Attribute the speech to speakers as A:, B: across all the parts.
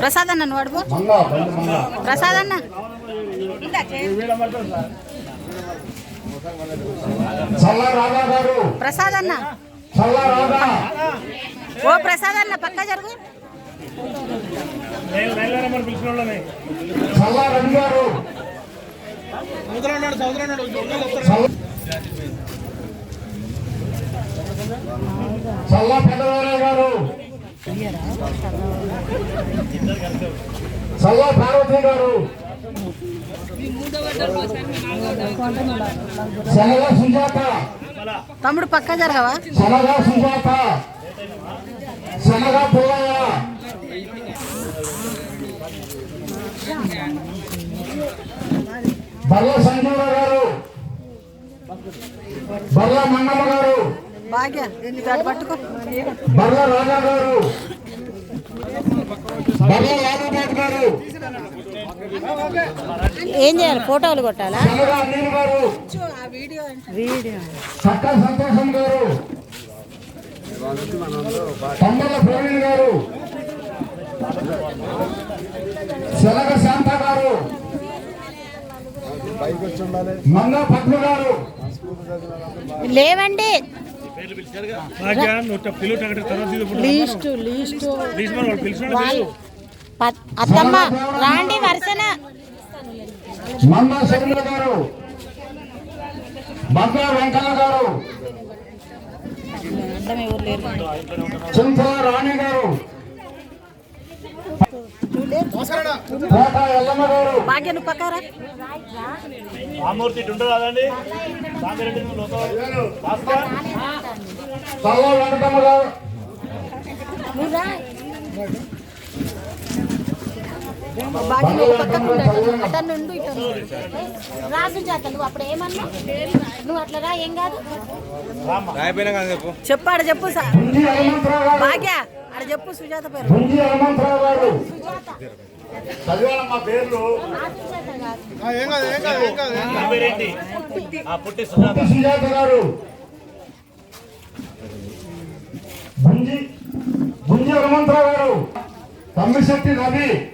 A: ప్రసాద్ అన్న నువ్వు ప్రసాద్ అన్న. ప్రసాద్ అన్న. ఓ ప్రసాద్ అన్న పక్క జరుగు.
B: రవి గారు. చల్ల- పెద్దవారయ్య గారు. చల్ల పార్వతి గారు. శనగ సుజాత.
A: తమ్ముడు పక్క జరగవా?
B: శనగ సుజాత. శనగ పుల్లయ్య. బల్ల సంజీవ గారు. బల్ల మంగమ్మ గారు.
A: భాగ్య పట్టుకో.
B: రాజా గారు.
A: ఏం చేయాలి? ఫోటోలు కొట్టాలా?
B: శనగ అనిల్ గారు.
A: వీడియో
B: చక్క సంతోషం గారు. తమ్మల ప్రవీణ్ గారు. శనగ శాంత గారు. మంగ పద్మ గారు.
A: లేవండి. లీస్టు లీస్టు.
C: వాళ్ళు
A: అత్తమ్మ రాండి వరుసన.
B: గారు. వెంకన్న గారు. చింతల రాణి గారు.
A: భాగ్య నువ్వు పక్కరా?
C: రామూర్తి ఇటు ఉంటుంది కదండి సాంగిరెడ్డి లోకల్ భాస్కర్
B: తల్ల వెంకటమ్మ గారు
A: నువ్వు రా భాగ్య నువ్వు పక్కకు ఉండు. అతను ఉండు. ఇతను రాసు జాత నువ్వు అప్పుడు ఏమన్నా నువ్వు అట్లా రా ఏం కాదు? చెప్పు. ఆడ చెప్పు సా-
B: బుంజి హనుమంతరావు గారు
A: భాగ్య చెప్పు సుజాత పేరు.
B: హనుమంతరావు గారు. పేర్లు?
C: పుట్టి సుజాత.
B: గారు. హనుమంతరావు గారు. తమ్మిశెట్టి రవి.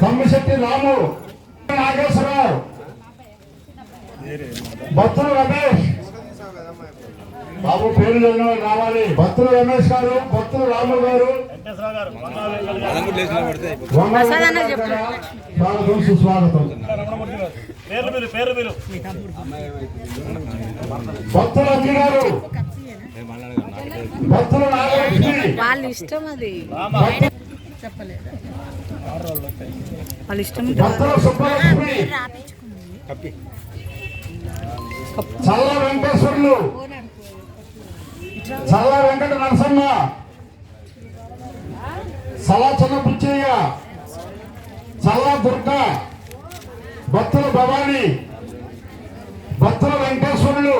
B: తమ్మిశెట్టి రాము. నాగేశ్వరరావు. బత్తులు రమేష్. బాబు పేరు చదివిన రావాలి. బత్తులు రమేష్ గారు బత్తులు రాము గారు. స్వాగతం సుస్వాగతం. భక్తుల గారు. భక్తుల
A: వాళ్ళ ఇష్టం అది. చెప్పలేదు. వాళ్ళ ఇష్టం.
B: భక్తుల చల్ల వెంకటేశ్వర్లు. చల్ల వెంకట నరసమ్మ. సలా చిన్న పుచ్చయ్య. చల్ల దుర్గ. భక్తుల భవాని. భక్తుల వెంకటేశ్వరులు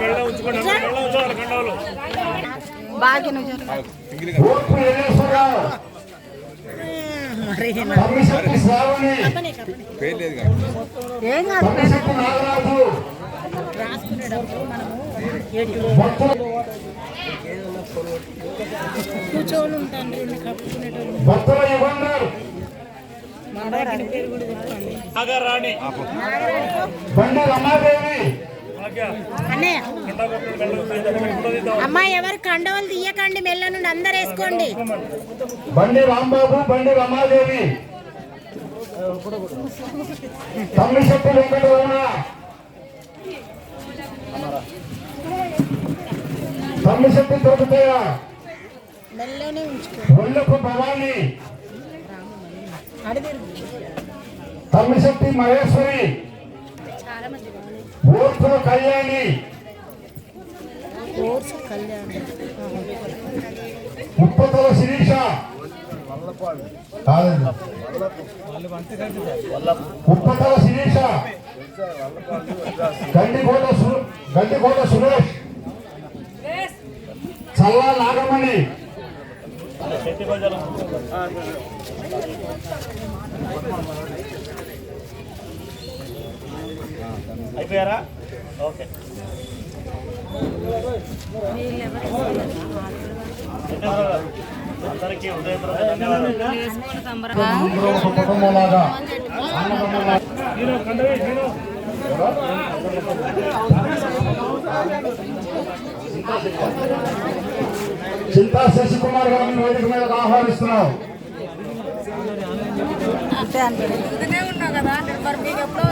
C: మెడలో ఉంచుకోండి మెడలో ఉంచుకోవాలి కండవాలు
A: భాగ్య నువ్వు జరుగు.
B: ఓర్పు ఏలేశ్వరరావు తమ్మిశెట్టి శ్రావణి.
A: ఏం కాదు. కూర్చొని ఉంటాను కప్పుకునేటోళ్ళు
B: భక్తుల యుగంధర్
C: సాగర్ రాణి
B: బండి రమాదేవి.
A: అమ్మా ఎవరు కండవలు తీయకండి మెల్ల నుండి అందరు వేసుకోండి.
B: బండి రాంబాబు బండి రమాదేవి. తమ్మిశెట్టి వెంకటరమణ. తమ్మిశెట్టి దొరుకుతాయ
A: మెల్లనే ఉంచుకో.
B: ఒళ్ళపు భవాని. తమ్మిశెట్టి మహేశ్వరి. ఓర్పుల కళ్యాణి. ఉప్పతల శిరీష. ఉప్పతల శిరీష. గండికోట గండికోట సురేష్. చల్లా నాగమణి.
C: బజార్
D: అయిపోయారా? ఓకే. అందరికీ
B: చింతా శశికుమార్ గారిని వేదిక మీదకి ఆహ్వానిస్తున్నాం
A: అంతే. అంతే
E: ఉన్నా కదా మరి మీకు ఎప్పుడో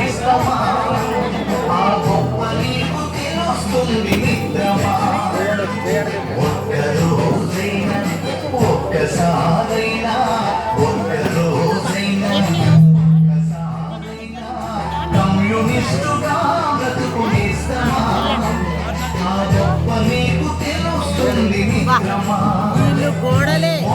A: கோடலே